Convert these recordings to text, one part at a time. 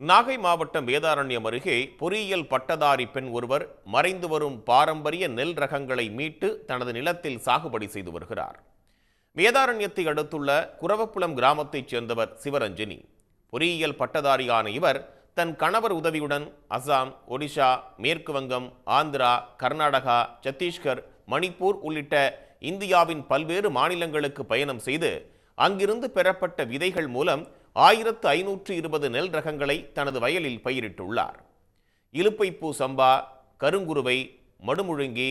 நாகை மாவட்டம் வேதாரண்யம் அருகே பொறியியல் பட்டதாரி பெண் ஒருவர் மறைந்து வரும் பாரம்பரிய நெல் ரகங்களை மீட்டு தனது நிலத்தில் சாகுபடி செய்து வருகிறார். வேதாரண்யத்தை அடுத்துள்ள குரவப்புலம் கிராமத்தைச் சேர்ந்தவர் சிவரஞ்சனி. பொறியியல் பட்டதாரியான இவர் தன் கணவர் உதவியுடன் அசாம் ஒடிஷா மேற்கு வங்கம் ஆந்திரா கர்நாடகா சத்தீஸ்கர் மணிப்பூர் உள்ளிட்ட இந்தியாவின் பல்வேறு மாநிலங்களுக்கு பயணம் செய்து அங்கிருந்து பெறப்பட்ட விதைகள் மூலம் ஆயிரத்து ஐநூற்று இருபது நெல் ரகங்களை தனது வயலில் பயிரிட்டுள்ளார். இலுப்பைப்பூ சம்பா கருங்குருவை மடுமுழுங்கி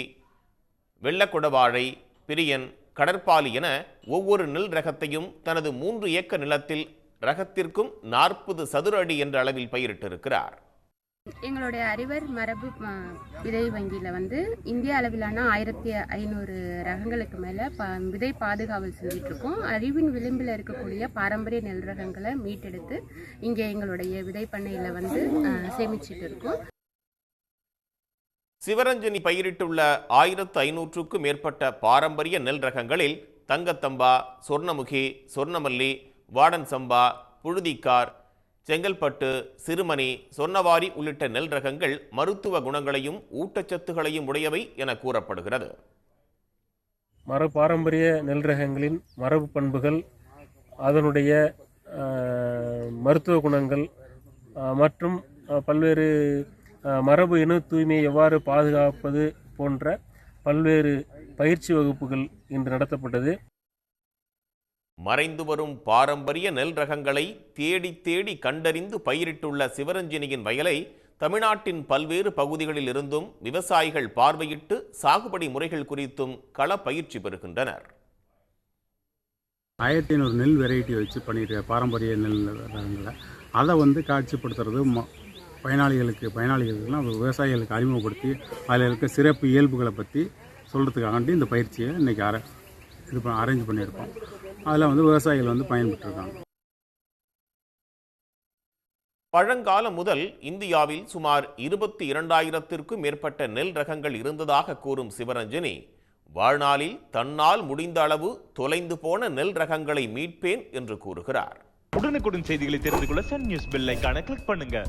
வெள்ளக்குடவாழை பிரியன் கடற்பாலி என ஒவ்வொரு நெல் ரகத்தையும் தனது மூன்று ஏக்கர் நிலத்தில் ரகத்திற்கும் நாற்பது சதுர அடி என்ற அளவில் பயிரிட்டிருக்கிறார். எங்களுடைய அறிவர் மரபு விதை வங்கியில் வந்து இந்திய அளவிலான ஆயிரத்தி ஐநூறு ரகங்களுக்கு மேலே ப விதை பாதுகாவல் செஞ்சிட்ருக்கோம். அறிவின் விளிம்பில் இருக்கக்கூடிய பாரம்பரிய நெல் ரகங்களை மீட்டெடுத்து இங்கே எங்களுடைய விதை பண்ணையில் வந்து சேமிச்சிட்டு இருக்கோம் சிவரஞ்சனி பயிரிட்டுள்ள ஆயிரத்து ஐநூற்றுக்கும் மேற்பட்ட பாரம்பரிய நெல் ரகங்களில் தங்கத்தம்பா சொர்ணமுகி சொர்ணமல்லி வாடன் சம்பா புழுதிக்கார் செங்கல்பட்டு சிறுமணி சொர்ணவாரி உள்ளிட்ட நெல் ரகங்கள் மருத்துவ குணங்களையும் ஊட்டச்சத்துகளையும் உடையவை என கூறப்படுகிறது. மரபு பாரம்பரிய நெல் ரகங்களின் மரபு பண்புகள் அதனுடைய மருத்துவ குணங்கள் மற்றும் பல்வேறு மரபு இன தூய்மையை எவ்வாறு பாதுகாப்பது போன்ற பல்வேறு பயிற்சி வகுப்புகள் இன்று நடத்தப்பட்டது. மறைந்து வரும் பாரம்பரிய நெல் ரகங்களை தேடி தேடி கண்டறிந்து பயிரிட்டுள்ள சிவரஞ்சினியின் வயலை தமிழ்நாட்டின் பல்வேறு பகுதிகளில் இருந்தும் விவசாயிகள் பார்வையிட்டு சாகுபடி முறைகள் குறித்தும் கள பயிற்சி பெறுகின்றனர். ஆயிரத்தி ஐநூறு நெல் வெரைட்டி வச்சு பண்ணிட்டு பாரம்பரிய நெல் ரகங்களை. அதை வந்து காட்சிப்படுத்துறது ம- பயனாளிகளுக்கு பயனாளிகளுக்குலாம் விவசாயிகளுக்கு அறிமுகப்படுத்தி அதில் இருக்க சிறப்பு இயல்புகளை பற்றி சொல்கிறதுக்காண்டி இந்த பயிற்சியை இன்றைக்கி ஆர இது அரேஞ்ச் பண்ணியிருக்கோம். அதில் வந்து விவசாயிகள் வந்து பயன்பெற்றிருக்காங்க. பழங்காலம் முதல் இந்தியாவில் சுமார் இருபத்தி இரண்டாயிரத்திற்கும் மேற்பட்ட நெல் ரகங்கள் இருந்ததாக கூறும் சிவரஞ்சனி வாழ்நாளில் தன்னால் முடிந்த அளவு தொலைந்து போன நெல் ரகங்களை மீட்பேன் என்று கூறுகிறார். உடனுக்குடன் செய்திகளை தெரிந்து கொள்ள சன் நியூஸ் பெல் ஐகானை கிளிக் பண்ணுங்க.